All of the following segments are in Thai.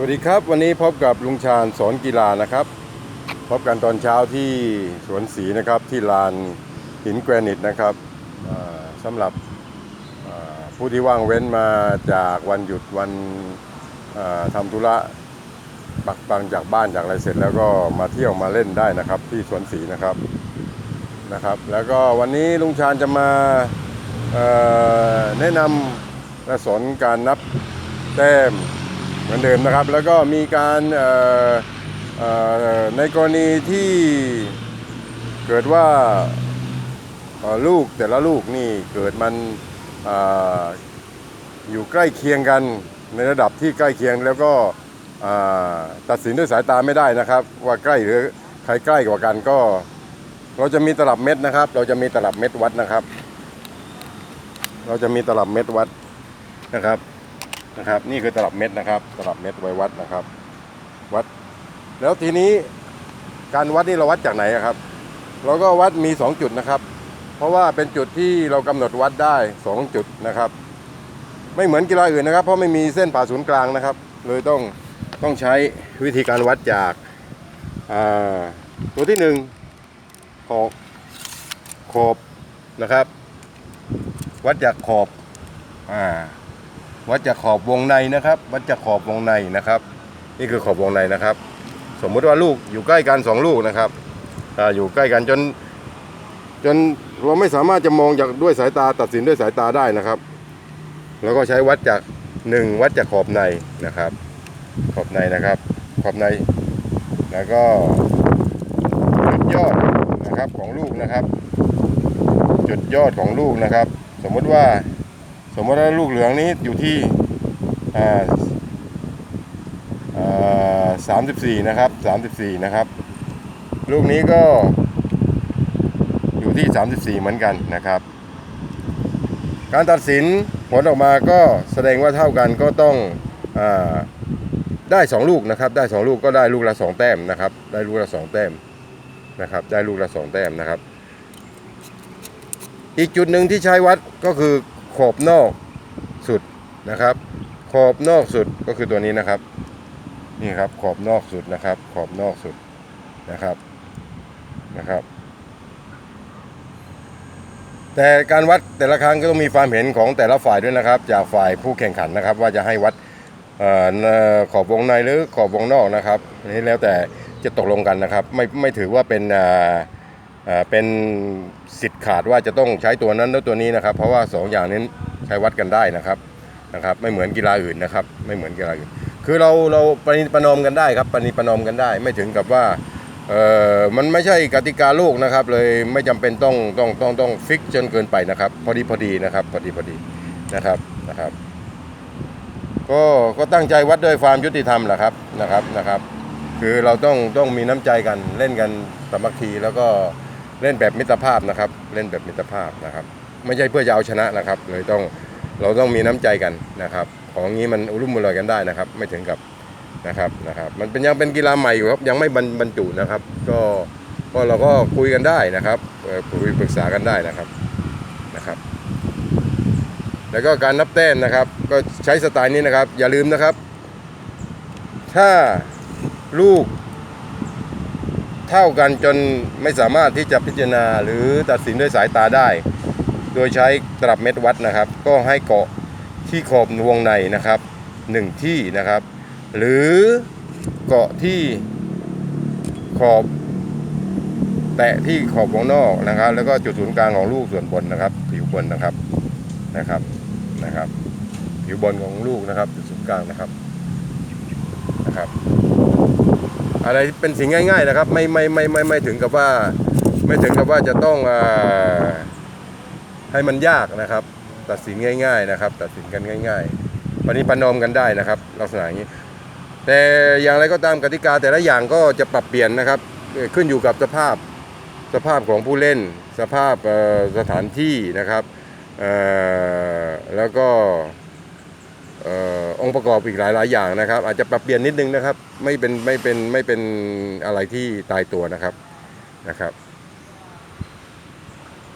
วัสดีครับ วันนี้พบกับลุงชาญสอนกีฬานะครับ พบกันตอนเช้าที่สวนศรีนะครับที่ลานหินแกรนิตนะครับสำหรับผู้ที่ว่างเว้นมาจากวันหยุดวันทำธุระปักปังจากบ้านจากอะไรเสร็จแล้วก็มาเที่ยวมาเล่นได้นะครับ ที่สวนศรีนะครับนะครับ แล้วก็วันนี้ลุงชาญจะมาแนะนำและสอนการนับแต้ม เหมือนเดิมนะครับ แล้วก็มีการในกรณีที่เกิดว่าลูกแต่ละลูกนี่เกิดมันออยู่ใกล้เคียงกันในระดับที่ใกล้เคียงแล้วก็ตัดสินด้วยสายตาไม่ได้นะครับ ว่าใกล้หรือใครใกล้กว่ากันก็ เราจะมีตลับเม็ดนะครับ เราจะมีตลับเม็ดวัดนะครับ เราจะมีตลับเม็ดวัดนะครับ นะครับ นี่คือตลับเม็ดนะครับ ตลับเม็ดไว้วัดนะครับ วัด แล้วทีนี้การวัดนี่เราวัดจากไหนครับ เราก็วัดมี 2 จุดนะครับ เพราะว่าเป็นจุดที่เรากำหนดวัดได้ 2 จุดนะครับ ไม่เหมือนกีฬาอื่นนะครับ เพราะไม่มีเส้นผ่าศูนย์กลางนะครับ เลยต้องต้องใช้วิธีการวัดจากตัวที่หนึ่งขอบขอบนะครับ วัดจากขอบอ่า วัดจากขอบวงในนะครับวัดจากขอบวงในนะครับ นี่คือขอบวงในนะครับ สมมุติว่าลูกอยู่ใกล้กันสองลูกนะครับออยู่ใกล้กันจน จนเราไม่สามารถจะมองจากด้วยสายตาตัดสินด้วยสายตาได้นะครับ แล้วก็ใช้วัดจากหนึ่งวัดจากขอบในนะครับ ขอบในนะครับ ขอบใน แล้วก็จุดยอดนะครับของลูกนะครับ จุดยอดของลูกนะครับ สมมติว่า สมมติว่าลูกเหลืองนี้อยู่ที่สามสิบสี่นะครับสามสิบสี่นะครับ ลูกนี้ก็อยู่ที่สามสิบสี่เหมือนกันนะครับ การตัดสินผลออกมาก็แสดงว่าเท่ากันก็ต้องอได้สองลูกนะครับ ได้สองลูกก็ได้ลูกละสองแต้มนะครับ ได้ลูกละสองแต้มนะครับ ได้ลูกละสองแต้มนะครับ อีกจุดหนึ่งที่ใช้วัดก็คือ ขอบนอกสุดนะครับ ขอบนอกสุดก็คือตัวนี้นะครับ นี่ครับขอบนอกสุดนะครับ ขอบนอกสุดนะครับนะครับ แต่การวัดแต่ละครั้งก็ต้องมีความเห็นของแต่ละฝ่ายด้วยนะครับ จากฝ่ายผู้แข่งขันนะครับ ว่าจะให้วัดออขอบวงในหรือขอบวงนอกนะครับนี้แล้วแต่จะตกลงกันนะครับ ไม่ไม่ถือว่าเป็นอ่าอ่า เป็นสิทธิ์ขาดว่าจะต้องใช้ตัวนั้นแล้วตัวนี้นะครับ เพราะว่าสองอย่างนี้ใช้วัดกันได้นะครับนะครับ ไม่เหมือนกีฬาอื่นนะครับ ไม่เหมือนกีฬาอื่น คือเราเราปณิประนอมกันได้ครับปณิประนอมกันได้ ไม่ถึงกับว่าเออมันไม่ใช่กติกาโลกนะครับ เลยไม่จำเป็นต้องต้องต้องต้องฟิกจนเกินไปนะครับ พอดีพอดีนะครับพอดีพอดีนะครับนะครับ ก็ก็ตั้งใจวัดด้วยความยุติธรรมแหละครับนะครับนะครับ คือเราต้องต้องมีน้ำใจกันเล่นกันสามัคคีแล้วก็ เล่นแบบมิตรภาพนะครับ เล่นแบบมิตรภาพนะครับ ไม่ใช่เพื่อจะเอาชนะนะครับ เลยต้องเราต้องมีน้ำใจกันนะครับ ของนี้มันรุ่มมุลอยกันได้นะครับ ไม่ถึงกับนะครับนะครับ มันเป็นยังเป็นกีฬาใหม่อยู่ครับยังไม่บรรจุนะครับ ก็ก็เราก็คุยกันได้นะครับคุยปรึกษากันได้นะครับนะครับ แล้วก็การนับแต้มนะครับ ก็ใช้สไตล์นี้นะครับ อย่าลืมนะครับ ถ้าลูก เท่ากันจนไม่สามารถที่จะพิจารณาหรือตัดสินด้วยสายตาได้ โดยใช้ตลับเม็ดวัดนะครับ ก็ให้เกาะที่ขอบวงในนะครับหนึ่งที่นะครับ หรือเกาะที่ขอบ แตะที่ขอบวงนอกนะครับ แล้วก็จุดศูนย์กลางของลูกส่วนบนนะครับ ผิวบนนะครับนะครับนะครับ ผิวบนของลูกนะครับ จุดศูนย์กลางนะครับนะครับ อะไรเป็นสิ่งง่ายๆนะครับไม่ไม่ไม่ไม่ไม่ถึงกับว่าไม่ถึงกับว่าจะต้องอให้มันยากนะครับ ตัดสินง่าย ๆนะครับ ตัดสินกันง่ายๆวันนี้ประนอมกันได้นะครับ ลักษณะอย่างนี้ แต่อย่างไรก็ตามกติกาแต่ละอย่างก็จะปรับเปลี่ยนนะครับ ขึ้นอยู่กับสภาพสภาพของผู้เล่น สภาพสถานที่นะครับแล้วก็ อองค์ประกอบอีกหลายหลายอย่างนะครับ อาจจะปรับเปลี่ยนนิดนึงนะครับ ไม่เป็นไม่เป็นไม่เป็นอะไรที่ตายตัวนะครับนะครับ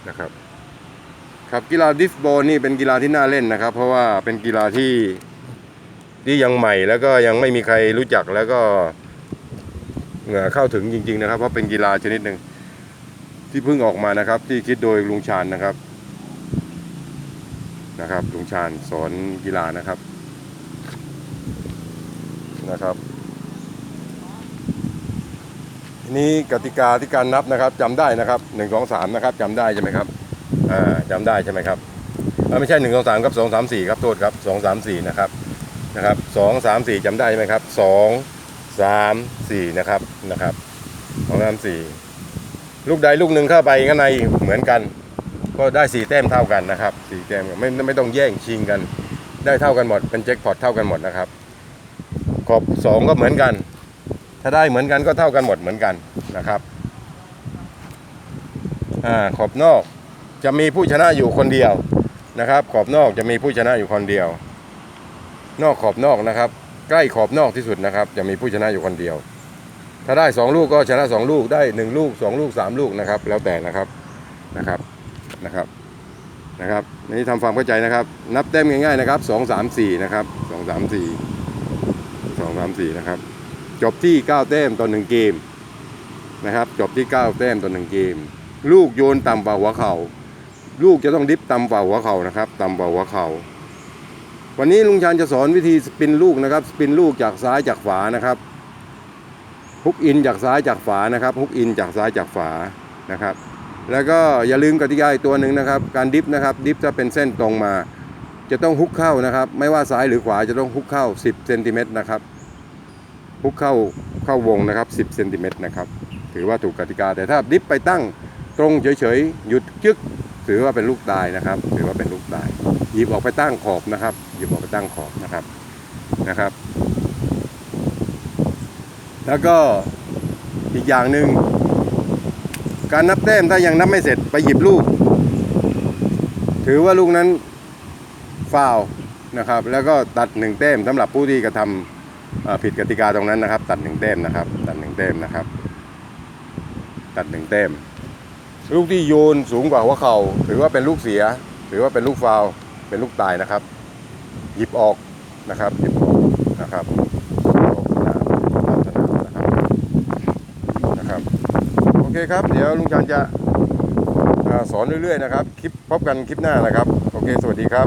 นะครับครับกีฬาดิฟบอลนี่เป็นกีฬาที่น่าเล่นนะครับ เพราะว่าเป็นกีฬาที่ที่ยังใหม่แล้วก็ยังไม่มีใครรู้จักแล้วก็เหงื่อเข้าถึงจริง ๆ นะครับ เพราะเป็นกีฬาชนิดหนึ่งที่เพิ่งออกมานะครับ ที่คิดโดยลุงชาญนะครับนะครับลุงชาญสอนกีฬานะครับ นะครับทีนี้กติกาที่การนับนะครับจำได้นะครับหนึ่งสองสามนะครับจำได้ใช่ไหมครับอ่าจำได้ใช่ไหมครับไม่ใช่หนึ่งสองสามครับสองสามสี่ครับโทษครับสองสามสี่นะครับนะครับสองสามสี่จำได้ไหมครับสองสามสี่นะครับนะครับสองสามสี่ลูกใดลูกหนึ่งเข้าไปข้างในเหมือนกัน ก็ได้สี่แต้มเท่ากันนะครับสี่แต้มไม่ไม่ต้องแย่งชิงกัน ได้เท่ากันหมดเป็นแจ็คพอตเท่ากันหมดนะครับ ขอบสองก็เหมือนกัน ถ้าได้เหมือนกันก็เท่ากันหมดเหมือนกันนะครับอ่าขอบนอกจะมีผู้ชนะอยู่คนเดียวนะครับ ขอบนอกจะมีผู้ชนะอยู่คนเดียว นอกขอบนอกนะครับ ใกล้ขอบนอกที่สุดนะครับ จะมีผู้ชนะอยู่คนเดียว ถ้าได้สองลูกก็ชนะสองลูกได้หนึ่งลูกสองลูกสามลูกนะครับ แล้วแต่นะครับนะครับนะครับนะครับนี่ทำความเข้าใจนะครับ นับแต้มง่ายๆนะครับสองสามสี่นะครับสองสามสี่ามสี่นะครับ จบที่เก้าแต้มต่อหนึ่งเกมนะครับ จบที่เก้าแต้มต่อหนึ่งเกม ลูกโยนต่ำกว่าหัวเข่า ลูกจะต้องดิฟต่ำกว่าหัวเข่านะครับ ต่ำกว่าหัวเข่า วันนี้ลุงชานจะสอนวิธีสปินลูกนะครับ สปินลูกจากซ้ายจากขวานะครับ ฮุกอินจากซ้ายจากฝานะครับ ฮุกอินจากซ้ายจากฝานะครับ แล้วก็อย่าลืมกติกาอีกตัวหนึ่งนะครับ การดิฟนะครับ ดิฟจะเป็นเส้นตรงมาจะต้องฮุกเข้านะครับ ไม่ว่าซ้ายหรือขวาจะต้องฮุกเข้า 10เซนติเมตรนะครับ ฮุกเข้าเข้าวงนะครับ 10เซนติเมตรนะครับ ถือว่าถูกกติกา แต่ถ้าดิฟไปตั้งตรงเฉยๆ หยุดจึกถือว่าเป็นลูกตายนะครับ ถือว่าเป็นลูกตาย หยิบออกไปตั้งขอบนะครับ หยิบออกไปตั้งขอบนะครับนะครับ แล้วก็อีกอย่างหนึ่งการนับแต้มถ้ายังนับไม่เสร็จไปหยิบลูก ถือว่าลูกนั้นฟาวนะครับ แล้วก็ตัดหนึ่งแต้มสำหรับผู้ที่กระทำ ผิดกติกาตรงนั้นนะครับ ตัดหนึ่งแต้มนะครับ ตัดหนึ่งแต้มนะครับ ตัดหนึ่งแต้ม ลูกที่โยนสูงกว่าหัวเข่าถือว่าเป็นลูกเสีย ถือว่าเป็นลูกฟาวล์เป็นลูกตายนะครับ หยิบออกนะครับหยิบออกนะครับนะครับโอเคครับ เดี๋ยวลุงจันจะสอนเรื่อยๆนะครับ คลิปพบกันคลิปหน้านะครับ โอเค สวัสดีครับ